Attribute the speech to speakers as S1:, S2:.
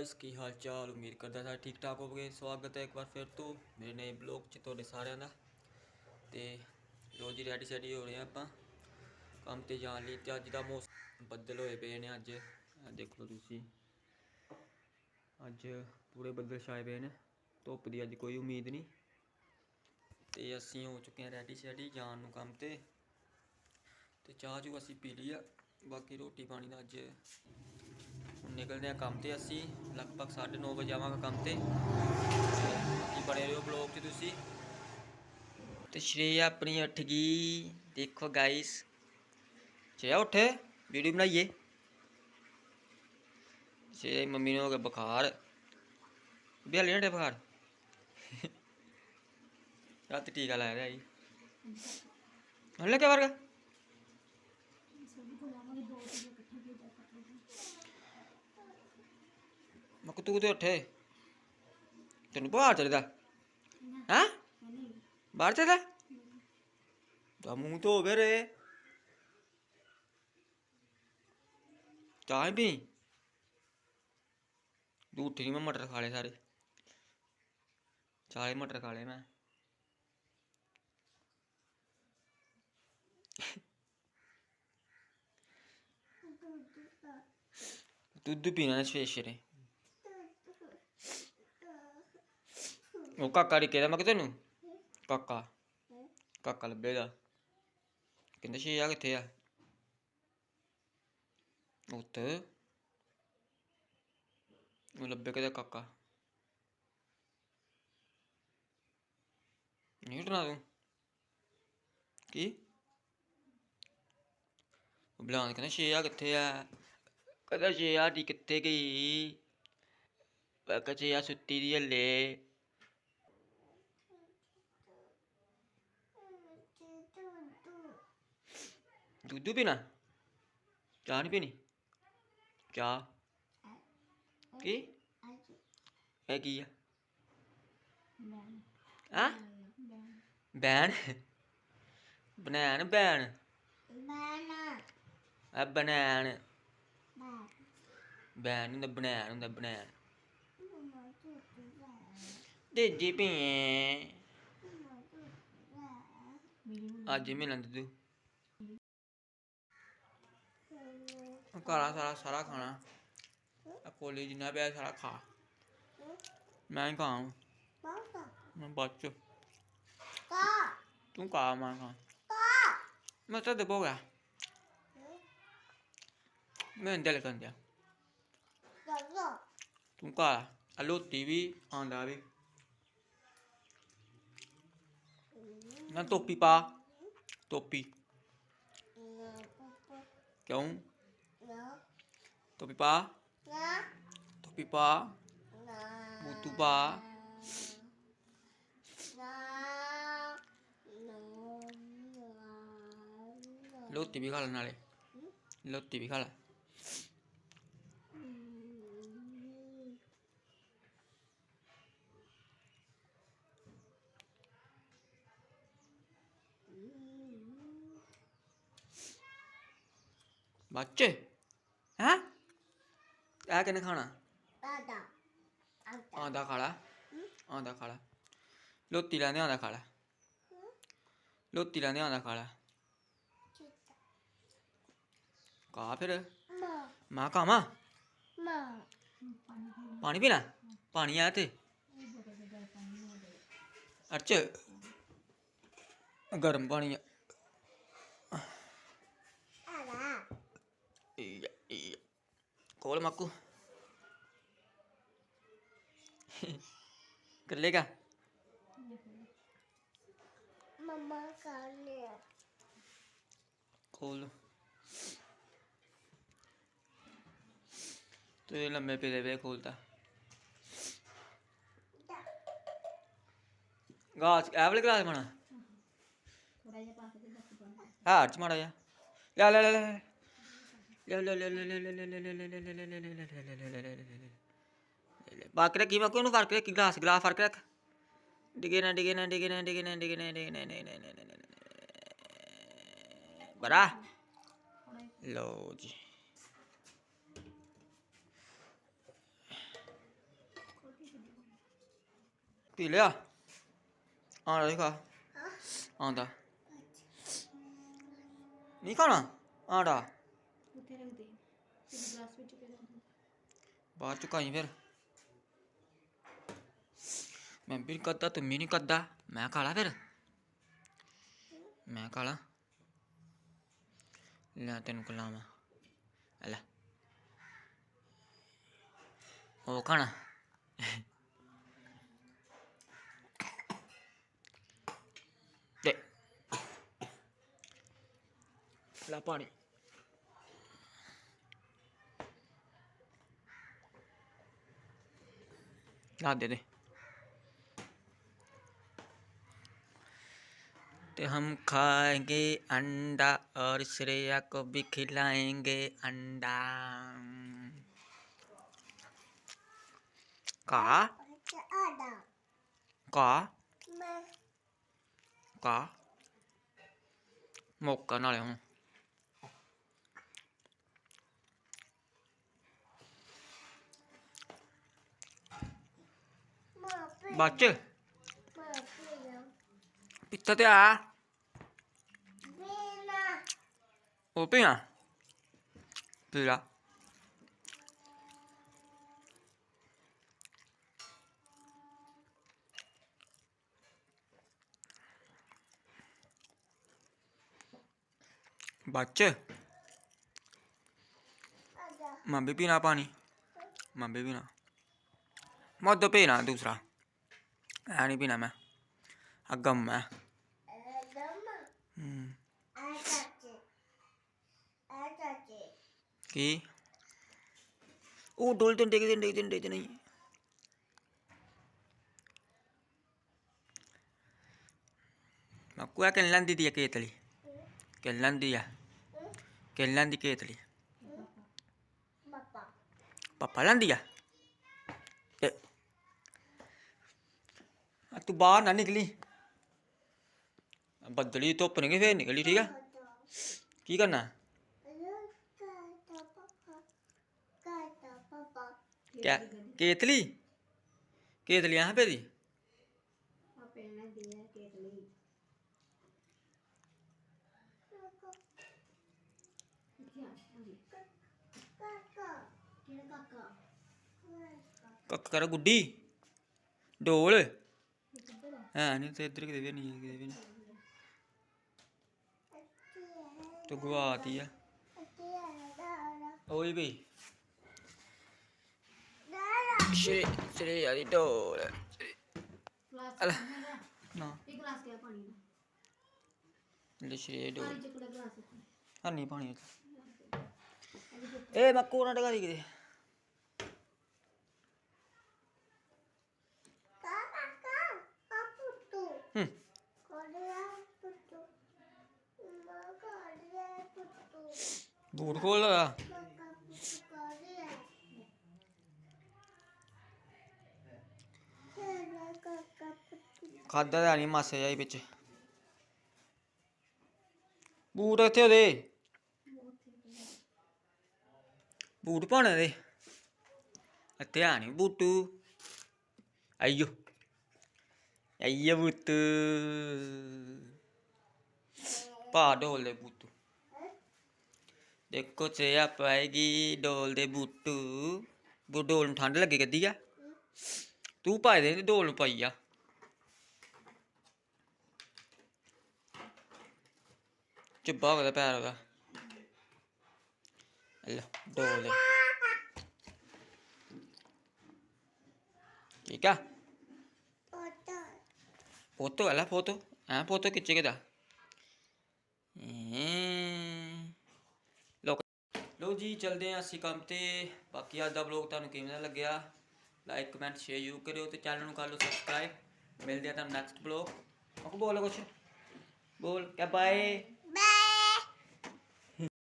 S1: Guys ਕੀ ਹਾਲ ਚਾਲ ਉਮੀਦ ਕਰਦਾ ਸਾਰੇ ਠੀਕ ਠਾਕ ਹੋਵੋਗੇ। ਸਵਾਗਤ ਹੈ ਇੱਕ ਵਾਰ ਫਿਰ ਤੋਂ ਮੇਰੇ ਨਵੇਂ ਬਲੌਗ 'ਚ ਤੁਹਾਡੇ ਸਾਰਿਆਂ ਦਾ। ਤੇ ਰੋਜ਼ ਜੀ ਰੈਡੀ ਸੈਡੀ ਹੋ ਰਹੇ ਆ ਆਪਾਂ। ਕੰਮ ਤੇ ਜਾਣ ਲਈ ਤੇ ਅੱਜ ਦਾ ਮੌਸਮ ਬੱਦਲ ਹੋਏ ਪਏ ਨੇ ਅੱਜ। ਦੇਖ ਲਓ ਤੁਸੀਂ। ਅੱਜ ਪੂਰੇ ਬੱਦਲ ਛਾਏ ਪਏ ਨੇ। ਧੁੱਪ ਦੀ ਅੱਜ ਕੋਈ ਉਮੀਦ ਨਹੀਂ। ਤੇ ਅਸੀਂ ਹੋ ਚੁੱਕੇ ਹਾਂ ਰੈਡੀ ਸੈਡੀ, ਜਾਣ ਨੂੰ ਕੰਮ ਤੇ। ਤੇ ਚਾਹ ਚੂ ਅਸੀਂ ਪੀ ਲਈ ਆ। ਬਾਕੀ ਰੋਟੀ ਪਾਣੀ ਦਾ ਅੱਜ ਨਿਕਲਦੇ ਆ ਕੰਮ ਤੇ, ਅਸੀਂ ਲਗਭਗ 9:30 ਵਜੇ ਆਵਾਂਗੇ ਕੰਮ ਤੇ। ਕੀ ਬਣੇ ਰਹੋ ਬਲੌਗ 'ਚ ਤੁਸੀਂ। ਤੇ ਸ਼੍ਰੇਆ ਆਪਣੀ ਉੱਠ ਗਈ। ਦੇਖੋ ਗਾਇਸ ਸ਼੍ਰੇਆ ਉੱਠ ਵੀਡੀਓ ਬਣਾਈਏ। ਸ਼੍ਰੇਆ ਮੰਮੀ ਨੂੰ ਹੋ ਗਿਆ ਬੁਖਾਰ। ਬਿਹਾਲੀ ਨਾ ਬੁਖਾਰ। ਰਾਤ ਟੀਕਾ ਲਾਇਆ ਰਿਹਾ ਜੀ ਹੁਣ ਲੱਗਿਆ ਵਰਗਾ ਮਕ ਤੂੰ ਤੇ ਉੱਠੇ। ਤੈਨੂੰ ਬਾਹਰ ਚੜਦਾ ਹਾਂ? ਬਾਹਰ ਚੜਦਾ ਤਾਂ ਮੂੰਹ ਧੋ ਕੇ ਰੇ ਚਾਹ ਪੀ ਤੂੰ ਉੱਠੀ ਮੈਂ ਮਟਰ ਖਾ ਲਏ ਸਾਰੇ। ਚਾਰੇ ਮਟਰ ਖਾ ਲਏ ਮੈਂ। ਦੁੱਧ ਪੀਣਾ ਸਵੇਰੇ ਸਵੇਰੇ ਉਹ ਕਾਕਾ ਦੀ ਕਿਹਦਾ ਮੈਂ ਕਿ ਤੈਨੂੰ ਕਾਕਾ ਕਾਕਾ ਲੱਭੇਗਾ ਕਹਿੰਦਾ ਛੇ ਆ ਕਿੱਥੇ ਆ ਉੱਤ ਉਹ ਲੱਭੇ ਕਿਹਦਾ ਕਾਕਾ ਨਹੀਂ ਉਠਣਾ ਤੂੰ ਕੀ ਉਹ ਬੁਲਾਉਣ ਕਹਿੰਦਾ ਛੇ ਆ ਕਿੱਥੇ ਆ ਕਹਿੰਦਾ ਛੇ ਆ ਦੀ ਕਿੱਥੇ ਗਈ ਮੈਂ ਕਿਹਾ ਆ ਸੁੱਤੀ ਦੀ ਹਲੇ Dudu pina? Cah ni pini? Cah. Ki? ਇਹ ਕੀ ਆ ਆ ਬੈਣ ਬਨਾਨ ਬੈਣ ਆ ਬਨਾਨ ਬੈਣ ਹੁੰਦਾ ਬਨਾਨ ਹੁੰਦਾ ਬਨਾਨ ਦੇ ਜੀ ਪੀ ਅੱਜ ਮਿਲਣ ਤੂੰ ਕਾਲਾ ਸਾਰਾ ਸਾਰਾ ਖਾਣਾ। ਆ ਕੋਲੀ ਜਿੰਨਾ ਪਿਆ ਸਾਰਾ ਖਾ। ਮੈਂ ਹੀ ਮੈਂ ਬੱਚ ਤੂੰ ਖਾ, ਮੈਂ ਖਾ। ਮੈਂ ਤਾਂ ਦਬੋ ਗਿਆ। ਮੈਂ ਦਿਲ ਕਰ ਤੂੰ ਖਾ ਆ। ਵੀ ਆਂਦਾ ਵੀ। ਨਾ ਟੋਪੀ ਪਾ। ਟੋਪੀ। ਕਿਉਂ? topi pa topi pa butu pa lo tibi kala nale lo tibi kala 맞 지? ਹੈਂ? ਇਹ ਕਿਨੇ ਖਾਣਾ? ਆਂਦਾ। ਖਾਲਾ? ਆਂਦਾ ਖਾਲਾ। ਲੋਤੀ ਲੈਂਦੇ ਆਂਦਾ ਖਾਲਾ? ਲੋਤੀ ਲੈਂਦੇ ਆਂਦਾ ਖਾਲਾ? ਕਾ ਫਿਰ। ਮਾਂ ਕਾਮਾ ਪਾਣੀ ਪੀਣਾ? ਪਾਣੀ ਆਇਆ ਤੇ ਅੱਛਾ ਗਰਮ ਪਾਣੀ ਆ। ਖੋਲ ਮਾਕੂ कर लेगा
S2: मम्मा कर लिया
S1: खोल तो ये लंबे पिले पे खोलता गाज ऐ वाले ग्लास बना हार च माड़ा जा ले ले ले ਫ਼ਰਕ ਰੱਖੀ ਮੈਂ ਕਿਉਂ ਫ਼ਰਕ ਰੱਖੀ ਗਲਾਸ ਗਲਾਸ ਫ਼ਰਕ ਰੱਖ ਡਿਗੇ ਨਾ ਡਿਗੇ ਨਾ ਡਿਗੇ ਨਾ ਡਿਗੇ ਨਾ ਡਿਗੇ ਨਾ ਡਿਗੇ ਨਾ ਡਿਗੇ ਨਾ ਬੜਾ ਲੋ ਜੀ ਪੀ ਲਿਆ ਆ
S2: ਰਿਹਾ
S1: ਆਂਦਾ ਨਹੀਂ ਖਾਣਾ ਆਂਡਾ
S3: ਉੱਥੇ ਰੱਖ ਦੇ ਤੇਰੇ ਗਲਾਸ ਵਿੱਚ ਪਿਆ ਰੱਖ ਦੇ
S1: ਬਾਹਰ ਚੁਕਾਈ ਫਿਰ। ਮੈਂ ਵੀ ਨਹੀਂ ਕਰਦਾ ਤੂੰ ਵੀ ਨਹੀਂ ਕਰਦਾ ਮੈਂ ਖਾ ਫਿਰ। ਮੈਂ ਖਾ ਲੈ। ਤੈਨੂੰ ਖਿਲਾਵਾਂ। ਲੈ। ਉਹ ਖਾਣਾ? ਦੇ। ਲੈ ਪਾਣੀ। ला दे दे। तो हम खाएँगे अंडा और श्रेया को भी खिलाएँगे अंडा। का? का? का? मौका ना हूँ।
S2: 맞지?
S1: 비타대야 어
S2: 삐야
S1: 삐라 맞지? 맞아. 마 비비나 빠니 마 비비나 마 더 비나
S2: 두스라
S1: ਪਾਣੀ
S2: ਪੀਣਾ ਮੈਂ
S1: ਆ ਗਮ ਹੈ ਗਮ ਆ ਚਾਚੇ ਆ ਚਾਚੇ ਕੀ ਉਹ ਡੋਲ ਤੇ ਡੇਗ ਦੇ ਡੇਗ ਦੇ ਡੇਗ ਨਹੀਂ Makuha kailan di dia ketali. Kailan dia? Kailan di ketali? Papa.
S2: Papa
S1: lang dia. Eh. ਤੇ ਆ ਤੂੰ ਬਾਹਰ ਨਾ ਨਿਕਲੀ ਬੱਦਲੀ ਧੁੱਪ ਨਹੀਂ ਫੇਰ ਨਿਕਲੀ ਠੀਕ ਆ ਕੀ ਕਰਨਾ
S2: ਕਾਟਾ ਪਾਪਾ ਕਾਟਾ ਪਾਪਾ
S1: क्या केतली केतली यहाँ पे थी
S3: ਆ ਪੈਣਾ ਦੇ ਹੈ ਕੇਤਲੀ ਕੀ ਆ ਹਾਂਜੀ
S2: ਕਾਕਾ
S3: ਕਿਹੜਾ ਕਾਕਾ
S1: कक कर गुड्डी डोल ਹੈ ਨਹੀਂ ਤੇ ਇੱਧਰ ਕਿਤੇ ਵੀ ਨਹੀਂ ਕਿਤੇ ਵੀ ਨਹੀਂ ਤੋ ਗਵਾਤੀ ਆ ਓਏ ਬਈ ਸ਼ੇ ਤੇਰੇ ਯਾਰੀ
S3: ਡੋਲ
S1: ਅਲ ਨਾ
S3: ਇੱਕ ਗਲਾਸ ਕਿਆ ਪਾਣੀ ਦਾ ਲੈ ਸ਼ੇ ਡੋਲ ਹਾਂ
S2: ਨਹੀਂ ਪਾਣੀ ਇਹ
S1: ਮੱਕੂ ਨਾ ਟਗਾ
S2: ਦੀ ਕਿਤੇ ਹੂੰ। ਬੂਟ ਖੋਲ ਲਾ।
S1: ਖਾਦਾ ਤਾਂ ਨਹੀਂ, ਮਾਸੇ ਜਾਈ ਵਿੱਚ। ਬੂਟ ਇੱਥੇ ਉਹਦੇ? ਬੂਟ ਪਾਣੇ ਦੇ ਇੱਥੇ ਆ ਨਹੀਂ ਬੂਟੂ। ਆਈਓ ਆਈਓ ਬੂਟੂ ਪਾ ਢੋਲ ਦੇ ਬੂਟੂ ਦੇਖੋ ਚਿਆ ਪਾਏਗੀ ਢੋਲ ਦੇ ਬੂਟੂ ਬੂ ਢੋਲ ਨੂੰ ਠੰਡ ਲੱਗੇ ਕੱਦੀ ਆ ਤੂੰ ਪਾਏ ਦੇ ਢੋਲ ਨੂੰ ਪਾਈ ਆ ਚੁੱਬਾ ਹੋ ਪੈਰ ਉਹਦਾ ਲੈ ਡੋਲ ਠੀਕ ਆ ਫੋਟੋ ਵਾਲਾ ਫੋਟੋ ਹਾਂ ਫੋਟੋ ਖਿੱਚੇਗਾ ਦਾ ਲੋ ਲੋ ਜੀ ਚਲਦੇ ਹਾਂ ਅਸੀਂ ਕੰਮ ਤੇ ਬਾਕੀ ਅੱਜ ਦਾ ਵਲੌਗ ਤੁਹਾਨੂੰ ਕਿਵੇਂ ਦਾ ਲੱਗਿਆ ਲਾਈਕ ਕਮੈਂਟ ਸ਼ੇਅਰ ਜ਼ਰੂਰ ਕਰਿਓ ਤੇ ਚੈਨਲ ਨੂੰ ਕਰ ਲਓ ਸਬਸਕ੍ਰਾਈਬ ਮਿਲਦੇ ਆ ਤੁਹਾਨੂੰ ਨੈਕਸਟ ਵਲੌਗ ਉਹ ਬੋਲ ਕੁਛ ਬੋਲ ਕਿ ਬਾਏ